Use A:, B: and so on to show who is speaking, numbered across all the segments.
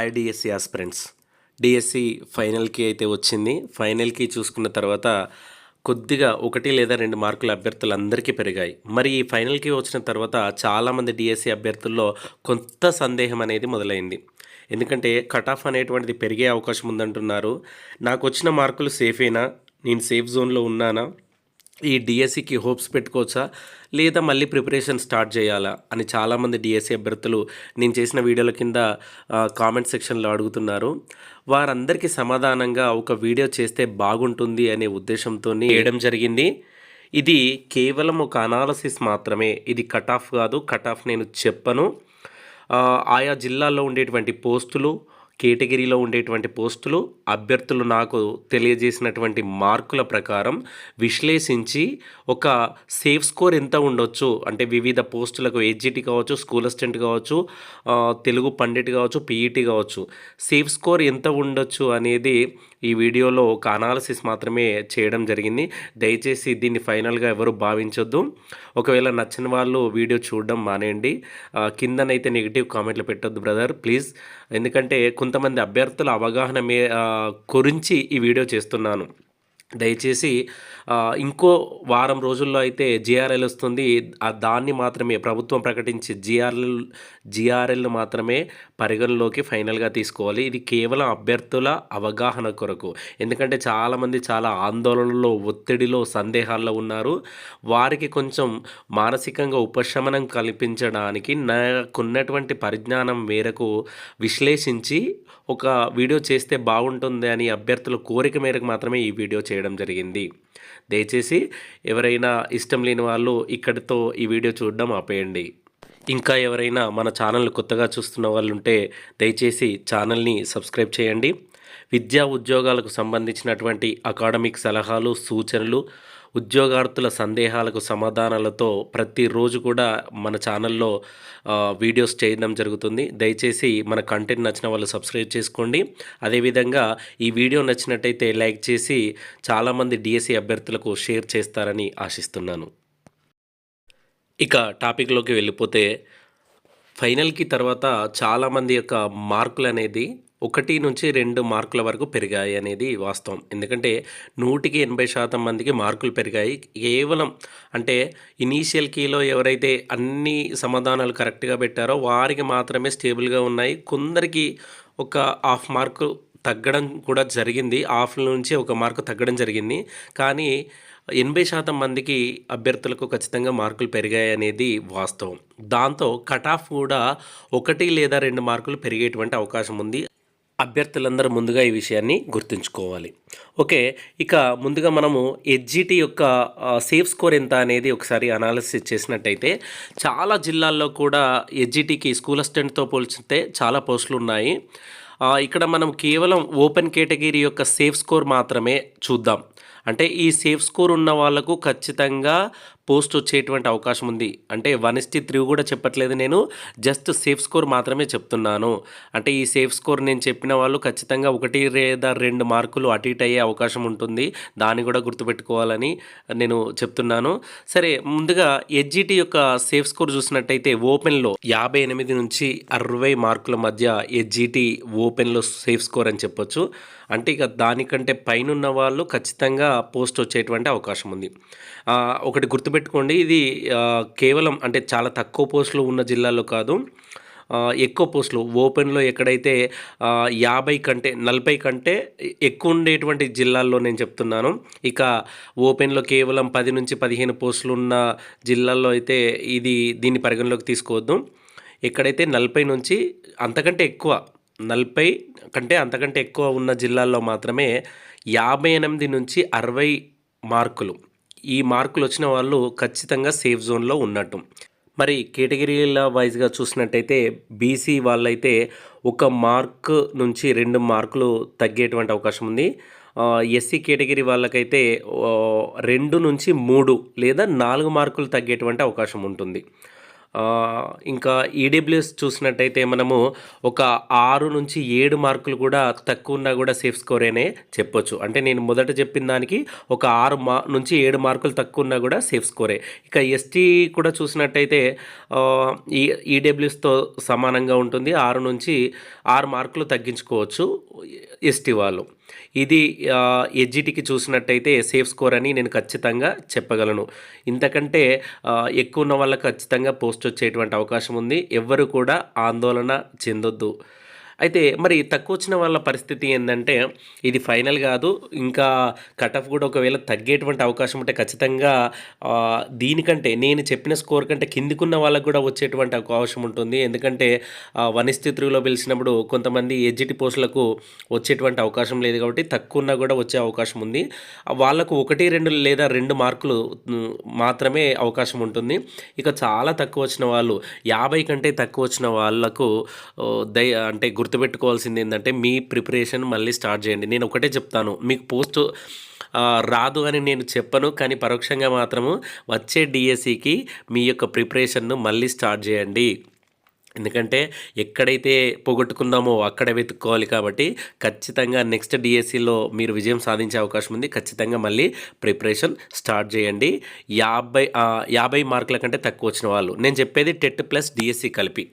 A: IDSC aspirants. DSC ఫైనల్కి అయితే వచ్చింది. ఫైనల్కి చూసుకున్న తర్వాత కొద్దిగా ఒకటి లేదా రెండు మార్కుల అభ్యర్థులు అందరికీ పెరిగాయి. మరి ఈ ఫైనల్కి వచ్చిన తర్వాత చాలామంది డిఎస్సి అభ్యర్థుల్లో కొంత సందేహం అనేది మొదలైంది. ఎందుకంటే కట్ ఆఫ్ అనేటువంటిది పెరిగే అవకాశం ఉందంటున్నారు. నాకు వచ్చిన మార్కులు సేఫేనా? నేను సేఫ్ జోన్లో ఉన్నానా? ఈ డిఎస్సికి హోప్స్ పెట్టుకోవచ్చా? లేదా మళ్ళీ ప్రిపరేషన్ స్టార్ట్ చేయాలా? అని చాలామంది డిఎస్సి అభ్యర్థులు నేను చేసిన వీడియోల కింద కామెంట్ సెక్షన్లో అడుగుతున్నారు. వారందరికీ సమాధానంగా ఒక వీడియో చేస్తే బాగుంటుంది అనే ఉద్దేశంతో చేయడం జరిగింది. ఇది కేవలం ఒక అనాలసిస్ మాత్రమే. ఇది కట్ ఆఫ్ కాదు. కట్ ఆఫ్ నేను చెప్పను. ఆయా జిల్లాల్లో ఉండేటువంటి పోస్టులు కేటగిరీలో ఉండేటువంటి పోస్టులు అభ్యర్థులు నాకు తెలియజేసినటువంటి మార్కుల ప్రకారం విశ్లేషించి ఒక సేఫ్ స్కోర్ ఎంత ఉండొచ్చు అంటే వివిధ పోస్టులకు హెచ్జిటి కావచ్చు స్కూల్ అసిస్టెంట్ కావచ్చు తెలుగు పండిట్ కావచ్చు పీఈటీ కావచ్చు సేఫ్ స్కోర్ ఎంత ఉండొచ్చు అనేది ఈ వీడియోలో ఒక అనాలసిస్ మాత్రమే చేయడం జరిగింది. దయచేసి దీన్ని ఫైనల్గా ఎవరు భావించొద్దు. ఒకవేళ నచ్చిన వాళ్ళు వీడియో చూడడం మానేయండి. కిందనైతే నెగిటివ్ కామెంట్లు పెట్టొద్దు బ్రదర్ ప్లీజ్ ఎందుకంటే కొంతమంది అభ్యర్థుల అవగాహన మే గురించి ఈ వీడియో చేస్తున్నాను. దయచేసి ఇంకో వారం రోజుల్లో అయితే జిఆర్ఎల్ వస్తుంది. దాన్ని మాత్రమే ప్రభుత్వం ప్రకటించి జిఆర్ఎల్ జిఆర్ఎల్ మాత్రమే పరిగణలోకి ఫైనల్గా తీసుకోవాలి. ఇది కేవలం అభ్యర్థుల అవగాహన కొరకు. ఎందుకంటే చాలామంది చాలా ఆందోళనలో ఒత్తిడిలో సందేహాల్లో ఉన్నారు. వారికి కొంచెం మానసికంగా ఉపశమనం కల్పించడానికి నాకున్నటువంటి పరిజ్ఞానం మేరకు విశ్లేషించి ఒక వీడియో చేస్తే బాగుంటుంది అని అభ్యర్థుల కోరిక మేరకు మాత్రమే ఈ వీడియో చేయడం జరిగింది. దయచేసి ఎవరైనా ఇష్టం లేని వాళ్ళు ఇక్కడితో ఈ వీడియో చూడడం ఆపేయండి. ఇంకా ఎవరైనా మన ఛానల్ కొత్తగా చూస్తున్న వాళ్ళు ఉంటే దయచేసి ఛానల్ని సబ్స్క్రైబ్ చేయండి. విద్యా ఉద్యోగాలకు సంబంధించినటువంటి అకాడమిక్ సలహాలు సూచనలు ఉద్యోగార్థుల సందేహాలకు సమాధానాలతో ప్రతిరోజు కూడా మన ఛానల్లో వీడియోస్ చేయడం జరుగుతుంది. దయచేసి మన కంటెంట్ నచ్చిన వాళ్ళు సబ్స్క్రైబ్ చేసుకోండి. అదేవిధంగా ఈ వీడియో నచ్చినట్టయితే లైక్ చేసి చాలామంది డిఎస్సి అభ్యర్థులకు షేర్ చేస్తారని ఆశిస్తున్నాను. ఇక టాపిక్లోకి వెళ్ళిపోతే ఫైనల్కి తర్వాత చాలామంది యొక్క మార్కులు అనేది ఒకటి నుంచి రెండు మార్కుల వరకు పెరిగాయి అనేది వాస్తవం. ఎందుకంటే నూటికి ఎనభై శాతం మందికి మార్కులు పెరిగాయి. కేవలం అంటే ఇనీషియల్ కీలో ఎవరైతే అన్ని సమాధానాలు కరెక్ట్గా పెట్టారో వారికి మాత్రమే స్టేబుల్గా ఉన్నాయి. కొందరికి ఒక హాఫ్ మార్కు తగ్గడం కూడా జరిగింది. హాఫ్ నుంచి ఒక మార్కు తగ్గడం జరిగింది. కానీ ఎనభై శాతం మందికి అభ్యర్థులకు ఖచ్చితంగా మార్కులు పెరిగాయి అనేది వాస్తవం. దాంతో కట్ ఆఫ్ కూడా ఒకటి లేదా రెండు మార్కులు పెరిగేటువంటి అవకాశం ఉంది. అభ్యర్థులందరూ ముందుగా ఈ విషయాన్ని గుర్తుంచుకోవాలి. ఓకే ఇక ముందుగా మనము హెచ్జిటి యొక్క సేఫ్ స్కోర్ ఎంత అనేది ఒకసారి అనాలిసిస్ చేసినట్టయితే చాలా జిల్లాల్లో కూడా హెచ్జిటికి స్కూల్ అసిస్టెంట్తో పోల్చితే చాలా పోస్టులు ఉన్నాయి. ఇక్కడ మనం కేవలం ఓపెన్ కేటగిరీ యొక్క సేఫ్ స్కోర్ మాత్రమే చూద్దాం. అంటే ఈ సేఫ్ స్కోర్ ఉన్న వాళ్ళకు ఖచ్చితంగా పోస్ట్ వచ్చేటువంటి అవకాశం ఉంది. అంటే వన్ ఇస్టీ త్రీ కూడా చెప్పట్లేదు నేను. జస్ట్ సేఫ్ స్కోర్ మాత్రమే చెప్తున్నాను. అంటే ఈ సేఫ్ స్కోర్ నేను చెప్పిన వాళ్ళు ఖచ్చితంగా ఒకటి లేదా రెండు మార్కులు అటు ఇటు అయ్యే అవకాశం ఉంటుంది. దాన్ని కూడా గుర్తుపెట్టుకోవాలని నేను చెప్తున్నాను. సరే ముందుగా ఎడ్జిటి యొక్క సేఫ్ స్కోర్ చూసినట్టయితే ఓపెన్లో యాభై ఎనిమిది నుంచి అరవై మార్కుల మధ్య ఎడ్జిటి ఓపెన్లో సేఫ్ స్కోర్ అని చెప్పొచ్చు. అంటే ఇక దానికంటే పైన ఉన్న వాళ్ళు ఖచ్చితంగా పోస్ట్ వచ్చేటువంటి అవకాశం ఉంది. ఒకటి గుర్తు గుర్తుపెట్టుకోండి ఇది కేవలం అంటే చాలా తక్కువ పోస్టులు ఉన్న జిల్లాలో కాదు. ఎక్కువ పోస్టులు ఓపెన్లో ఎక్కడైతే యాభై కంటే నలభై కంటే ఎక్కువ ఉండేటువంటి జిల్లాల్లో నేను చెప్తున్నాను. ఇక ఓపెన్లో కేవలం పది నుంచి పదిహేను పోస్టులు ఉన్న జిల్లాల్లో అయితే ఇది దీన్ని పరిగణలోకి తీసుకోవద్దు. ఎక్కడైతే నలభై నుంచి అంతకంటే ఎక్కువ నలభై కంటే అంతకంటే ఎక్కువ ఉన్న జిల్లాల్లో మాత్రమే యాభై ఎనిమిది నుంచి అరవై మార్కులు ఈ మార్కులు వచ్చిన వాళ్ళు ఖచ్చితంగా సేఫ్ జోన్లో ఉన్నట్టు. మరి కేటగిరీల వైజ్గా చూసినట్టయితే బీసీ వాళ్ళైతే ఒక మార్క్ నుంచి రెండు మార్కులు తగ్గేటువంటి అవకాశం ఉంది. ఎస్సీ కేటగిరీ వాళ్ళకైతే రెండు నుంచి మూడు లేదా నాలుగు మార్కులు తగ్గేటువంటి అవకాశం ఉంటుంది. ఇంకా ఈడబ్ల్యూఎస్ చూసినట్టయితే మనము ఒక ఆరు నుంచి ఏడు మార్కులు కూడా తక్కువ ఉన్నా కూడా సేఫ్ స్కోరేనే చెప్పొచ్చు. అంటే నేను మొదట చెప్పిన దానికి ఒక ఆరు మా నుంచి ఏడు మార్కులు తక్కువ ఉన్నా కూడా సేఫ్ స్కోరే ఇక ఎస్టీ కూడా చూసినట్టయితే ఈ ఈడబ్ల్యూఎస్తో సమానంగా ఉంటుంది. ఆరు నుంచి ఆరు మార్కులు తగ్గించుకోవచ్చు ఎస్టీ వాళ్ళు. ఇది ఎడ్జిటికి చూసినట్టయితే సేఫ్ స్కోర్ అని నేను ఖచ్చితంగా చెప్పగలను. ఇంతకంటే ఎక్కువ ఉన్న వాళ్ళకి ఖచ్చితంగా పోస్ట్ వచ్చేటువంటి అవకాశం ఉంది. ఎవ్వరు కూడా ఆందోళన చెందొద్దు. అయితే మరి తక్కువ వచ్చిన వాళ్ళ పరిస్థితి ఏంటంటే ఇది ఫైనల్ కాదు ఇంకా కట్ ఆఫ్ కూడా ఒకవేళ తగ్గేటువంటి అవకాశం ఉంటే ఖచ్చితంగా దీనికంటే నేను చెప్పిన స్కోర్ కంటే కిందికున్న వాళ్ళకు కూడా వచ్చేటువంటి అవకాశం ఉంటుంది. ఎందుకంటే వన్ త్రీలో పిలిచినప్పుడు కొంతమంది ఎడ్జిటి పోస్టులకు వచ్చేటువంటి అవకాశం లేదు కాబట్టి తక్కువ ఉన్నా కూడా వచ్చే అవకాశం ఉంది. వాళ్ళకు ఒకటి రెండు లేదా రెండు మార్కులు మాత్రమే అవకాశం ఉంటుంది. ఇక చాలా తక్కువ వచ్చిన వాళ్ళు యాభై కంటే తక్కువ వచ్చిన వాళ్ళకు దయ అంటే గుర్తుపెట్టుకోవాల్సింది ఏంటంటే మీ ప్రిపరేషన్ మళ్ళీ స్టార్ట్ చేయండి. నేను ఒకటే చెప్తాను. మీకు పోస్ట్ రాదు అని నేను చెప్పను కానీ పరోక్షంగా మాత్రము వచ్చే డిఎస్సికి మీ యొక్క ప్రిపరేషన్ను మళ్ళీ స్టార్ట్ చేయండి. ఎందుకంటే ఎక్కడైతే పోగొట్టుకుందామో అక్కడ వెతుక్కోవాలి కాబట్టి ఖచ్చితంగా నెక్స్ట్ డిఎస్సిలో మీరు విజయం సాధించే అవకాశం ఉంది. ఖచ్చితంగా మళ్ళీ ప్రిపరేషన్ స్టార్ట్ చేయండి. యాభై యాభై మార్కుల కంటే తక్కువ వచ్చిన వాళ్ళు. నేను చెప్పేది టెట్ ప్లస్ డిఎస్సి కలిపి.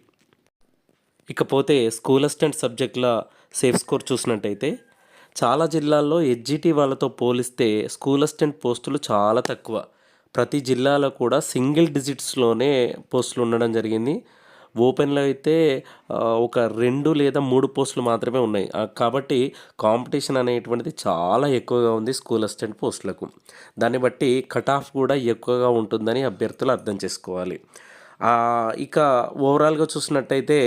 A: ఇకపోతే స్కూల్ అసిస్టెంట్ సబ్జెక్టుల సేఫ్ స్కోర్ చూసినట్టయితే చాలా జిల్లాల్లో హెచ్జిటి వాళ్ళతో పోలిస్తే స్కూల్ అసిస్టెంట్ పోస్టులు చాలా తక్కువ. ప్రతి జిల్లాలో కూడా సింగిల్ డిజిట్స్లోనే పోస్టులు ఉండడం జరిగింది. ఓపెన్లో అయితే ఒక రెండు లేదా మూడు పోస్టులు మాత్రమే ఉన్నాయి. కాబట్టి కాంపిటీషన్ అనేటువంటిది చాలా ఎక్కువగా ఉంది స్కూల్ అసిస్టెంట్ పోస్టులకు. దాన్ని బట్టి కట్ ఆఫ్ కూడా ఎక్కువగా ఉంటుందని అభ్యర్థులు అర్థం చేసుకోవాలి. ఇక ఓవరాల్గా చూసినట్టయితే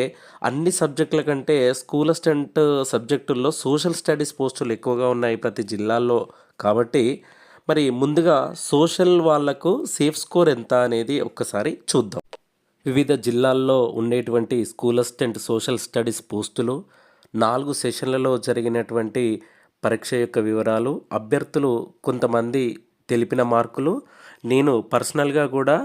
A: అన్ని సబ్జెక్టుల కంటే స్కూల్ అసిస్టెంట్ సబ్జెక్టుల్లో సోషల్ స్టడీస్ పోస్టులు ఎక్కువగా ఉన్నాయి ప్రతి జిల్లాల్లో కాబట్టి మరి ముందుగా సోషల్ వాళ్ళకు సేఫ్ స్కోర్ ఎంత అనేది ఒక్కసారి చూద్దాం. వివిధ జిల్లాల్లో ఉండేటువంటి స్కూల్ అసిస్టెంట్ సోషల్ స్టడీస్ పోస్టులు నాలుగు సెషన్లలో జరిగినటువంటి పరీక్ష యొక్క వివరాలు అభ్యర్థులు కొంతమంది తెలిపిన మార్కులు నేను పర్సనల్గా కూడా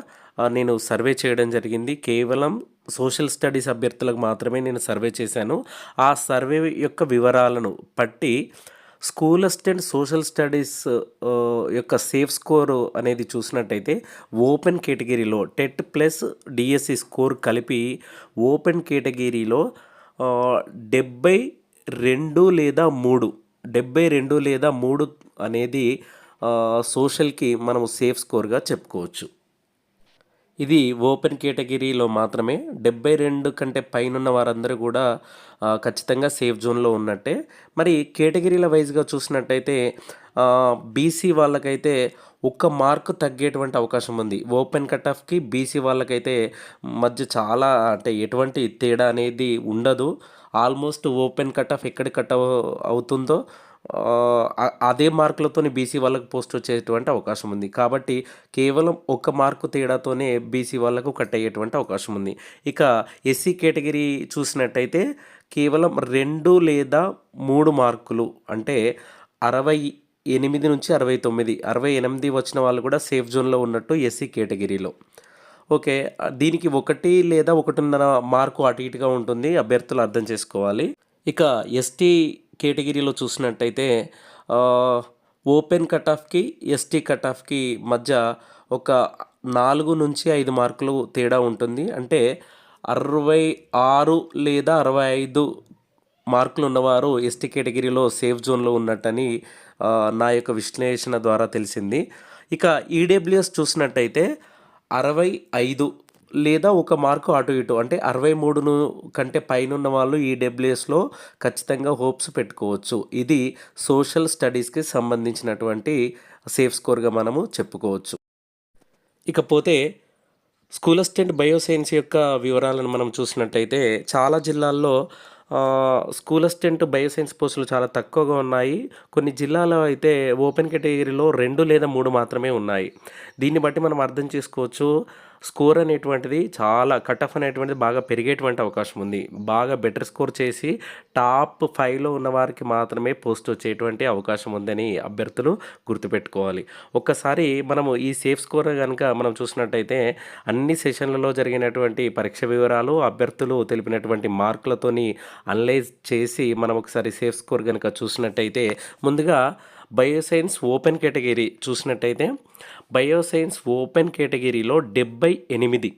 A: నేను సర్వే చేయడం జరిగింది. కేవలం సోషల్ స్టడీస్ అభ్యర్థులకు మాత్రమే నేను సర్వే చేశాను. ఆ సర్వే యొక్క వివరాలను పట్టి స్కూల్ అసిస్టెంట్ సోషల్ స్టడీస్ యొక్క సేఫ్ స్కోర్ అనేది చూసినట్టయితే ఓపెన్ కేటగిరీలో టెట్ ప్లస్ డిఎస్సి స్కోర్ కలిపి ఓపెన్ కేటగిరీలో డెబ్బై రెండు లేదా మూడు డెబ్బై రెండు లేదా మూడు అనేది సోషల్కి మనము సేఫ్ స్కోర్గా చెప్పుకోవచ్చు. ఇది ఓపెన్ కేటగిరీలో మాత్రమే. డెబ్బై రెండు కంటే పైనున్న వారందరూ కూడా ఖచ్చితంగా సేఫ్ జోన్లో ఉన్నట్టే. మరి కేటగిరీల వైజ్గా చూసినట్టయితే బీసీ వాళ్ళకైతే ఒక్క మార్కు తగ్గేటువంటి అవకాశం ఉంది. ఓపెన్ కట్ ఆఫ్కి బీసీ వాళ్ళకైతే మధ్య చాలా అంటే ఎటువంటి తేడా అనేది ఉండదు. ఆల్మోస్ట్ ఓపెన్ కట్ ఆఫ్ ఎక్కడ కట్ అవుతుందో అదే మార్కులతోనే బీసీ వాళ్ళకు పోస్ట్ వచ్చేటువంటి అవకాశం ఉంది. కాబట్టి కేవలం ఒక మార్కు తేడాతోనే బీసీ వాళ్ళకు కట్ అయ్యేటువంటి అవకాశం ఉంది. ఇక ఎస్సీ కేటగిరీ చూసినట్టయితే కేవలం రెండు లేదా మూడు మార్కులు అంటే అరవై ఎనిమిది నుంచి అరవై తొమ్మిది అరవై ఎనిమిది వచ్చిన వాళ్ళు కూడా సేఫ్ జోన్లో ఉన్నట్టు ఎస్సీ కేటగిరీలో. ఓకే దీనికి ఒకటి లేదా ఒకటిన్నర మార్కు అటు ఇటుగా ఉంటుంది అభ్యర్థులు అర్థం చేసుకోవాలి. ఇక ఎస్టీ కేటగిరీలో చూసినట్టయితే ఓపెన్ కట్ ఆఫ్కి ఎస్టీ కట్ ఆఫ్కి మధ్య ఒక నాలుగు నుంచి ఐదు మార్కులు తేడా ఉంటుంది. అంటే అరవై ఆరు లేదా అరవై ఐదు మార్కులు ఉన్నవారు ఎస్టీ కేటగిరీలో సేఫ్ జోన్లో ఉన్నట్టని నా యొక్క విశ్లేషణ ద్వారా తెలిసింది. ఇక ఈడబ్ల్యూఎస్ చూసినట్టయితే అరవై ఐదు లేదా ఒక మార్కు అటు ఇటు. అంటే అరవై మూడును కంటే పైన ఉన్న వాళ్ళు డబ్ల్యూఎస్లో ఖచ్చితంగా హోప్స్ పెట్టుకోవచ్చు. ఇది సోషల్ స్టడీస్కి సంబంధించినటువంటి సేఫ్ స్కోర్గా మనము చెప్పుకోవచ్చు. ఇకపోతే స్కూల్ అసిస్టెంట్ బయోసైన్స్ యొక్క వివరాలను మనం చూసినట్టయితే చాలా జిల్లాల్లో స్కూల్ అసిస్టెంట్ బయోసైన్స్ పోస్టులు చాలా తక్కువగా ఉన్నాయి. కొన్ని జిల్లాలో అయితే ఓపెన్ కేటగిరీలో రెండు లేదా మూడు మాత్రమే ఉన్నాయి. దీన్ని బట్టి మనం అర్థం చేసుకోవచ్చు. స్కోర్ అనేటువంటిది చాలా కట్ ఆఫ్ అనేటువంటిది బాగా పెరిగేటువంటి అవకాశం ఉంది. బాగా బెటర్ స్కోర్ చేసి టాప్ ఫైవ్లో ఉన్న వారికి మాత్రమే పోస్ట్ వచ్చేటువంటి అవకాశం ఉందని అభ్యర్థులు గుర్తుపెట్టుకోవాలి. ఒక్కసారి మనము ఈ సేఫ్ స్కోర్ కనుక మనం చూసినట్టయితే అన్ని సెషన్లలో జరిగినటువంటి పరీక్ష వివరాలు అభ్యర్థులు తెలిపినటువంటి మార్కులతోని అనలైజ్ చేసి మనం ఒకసారి సేఫ్ స్కోర్ కనుక చూసినట్టయితే ముందుగా బయోసైన్స్ ఓపెన్ కేటగిరీ చూసినట్టయితే బయోసైన్స్ ఓపెన్ కేటగిరీలో డెబ్బై ఎనిమిది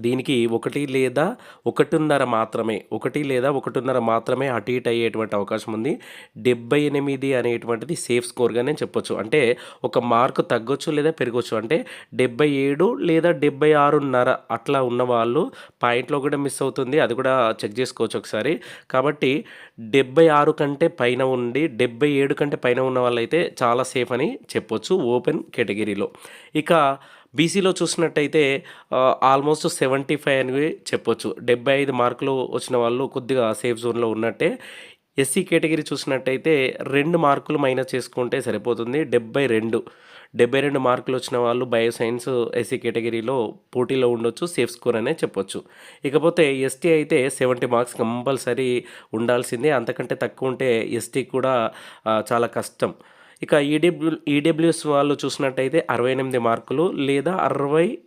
A: దీనికి ఒకటి లేదా ఒకటిన్నర మాత్రమే ఒకటి లేదా ఒకటిన్నర మాత్రమే అటు ఇటు అయ్యేటువంటి అవకాశం ఉంది. డెబ్బై ఎనిమిది అనేటువంటిది సేఫ్ స్కోర్గా నేను చెప్పొచ్చు. అంటే ఒక మార్కు తగ్గొచ్చు లేదా పెరగచ్చు. అంటే డెబ్బై ఏడు లేదా డెబ్బై ఆరున్నర అట్లా ఉన్న వాళ్ళు పాయింట్లో కూడా మిస్ అవుతుంది. అది కూడా చెక్ చేసుకోవచ్చు ఒకసారి. కాబట్టి డెబ్బై ఆరు కంటే పైన ఉండి డెబ్బై ఏడు కంటే పైన ఉన్న వాళ్ళైతే చాలా సేఫ్ అని చెప్పొచ్చు ఓపెన్ కేటగిరీలో ఇక బీసీలో చూసినట్టయితే ఆల్మోస్ట్ సెవెంటీ ఫైవ్ అని చెప్పొచ్చు. డెబ్బై ఐదు మార్కులు వచ్చిన వాళ్ళు కొద్దిగా సేఫ్ జోన్లో ఉన్నట్టే. ఎస్సీ కేటగిరీ చూసినట్టయితే రెండు మార్కులు మైనస్ చేసుకుంటే సరిపోతుంది. డెబ్బై రెండు. డెబ్బై రెండు మార్కులు వచ్చిన వాళ్ళు బయో సైన్స్ ఎస్సీ కేటగిరీలో పోటీలో ఉండొచ్చు సేఫ్ స్కోర్ అనే చెప్పొచ్చు. ఇకపోతే ఎస్టీ అయితే సెవెంటీ మార్క్స్ కంపల్సరీ ఉండాల్సిందే. అంతకంటే తక్కువ ఉంటే ఎస్టీ కూడా చాలా కష్టం. ఇక ఈడబ్ల్యూ ఈడబ్ల్యూఎస్ వాళ్ళు చూసినట్టయితే అరవై ఎనిమిది మార్కులు లేదా అరవై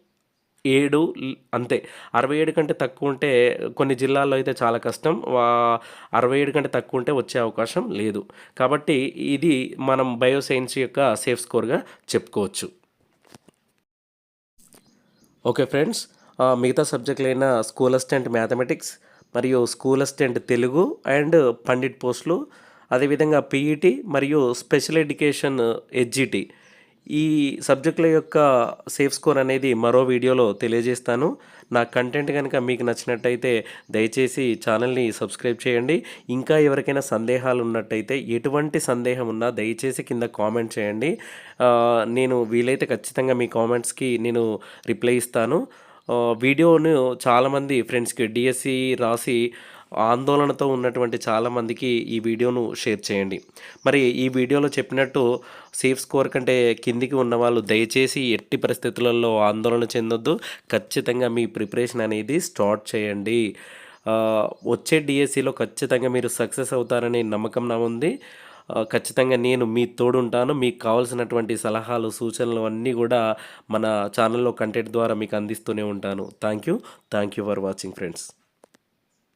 A: ఏడు అంతే. అరవై ఏడు కంటే తక్కువ ఉంటే కొన్ని జిల్లాల్లో అయితే చాలా కష్టం. వా- అరవై ఏడు కంటే తక్కువ ఉంటే వచ్చే అవకాశం లేదు. కాబట్టి ఇది మనం బయోసైన్స్ యొక్క సేఫ్ స్కోర్గా చెప్పుకోవచ్చు. ఓకే ఫ్రెండ్స్ మిగతా సబ్జెక్టులైన స్కూల్ అసిస్టెంట్ మ్యాథమెటిక్స్ మరియు school assistant Telugu and pandit పోస్టులు అదేవిధంగా పీఈటీ మరియు స్పెషల్ ఎడ్యుకేషన్ ఎడ్జిటి ఈ సబ్జెక్టుల యొక్క సేఫ్ స్కోర్ అనేది మరో వీడియోలో తెలియజేస్తాను. నా కంటెంట్ కనుక మీకు నచ్చినట్టయితే దయచేసి ఛానల్ని సబ్స్క్రైబ్ చేయండి. ఇంకా ఎవరికైనా సందేహాలు ఉన్నట్టయితే ఎటువంటి సందేహం ఉన్నా దయచేసి కింద కామెంట్ చేయండి. నేను వీలైతే ఖచ్చితంగా మీ కామెంట్స్కి నేను రిప్లై ఇస్తాను. వీడియోను చాలామంది ఫ్రెండ్స్కి డిఎస్సి రాసి ఆందోళనతో ఉన్నటువంటి చాలామందికి ఈ వీడియోను షేర్ చేయండి. మరి ఈ వీడియోలో చెప్పినట్టు సేఫ్ స్కోర్ కంటే కిందికి ఉన్న వాళ్ళు దయచేసి ఎట్టి పరిస్థితులలో ఆందోళన చెందొద్దు. ఖచ్చితంగా మీ ప్రిపరేషన్ అనేది స్టార్ట్ చేయండి. వచ్చే డిఎస్సిలో ఖచ్చితంగా మీరు సక్సెస్ అవుతారనే నమ్మకం నా ఉంది. ఖచ్చితంగా నేను మీ తోడుంటాను. మీకు కావాల్సినటువంటి సలహాలు సూచనలు అన్నీ కూడా మన ఛానల్లో కంటెంట్ ద్వారా మీకు అందిస్తూనే ఉంటాను. Thank you thank you for watching friends.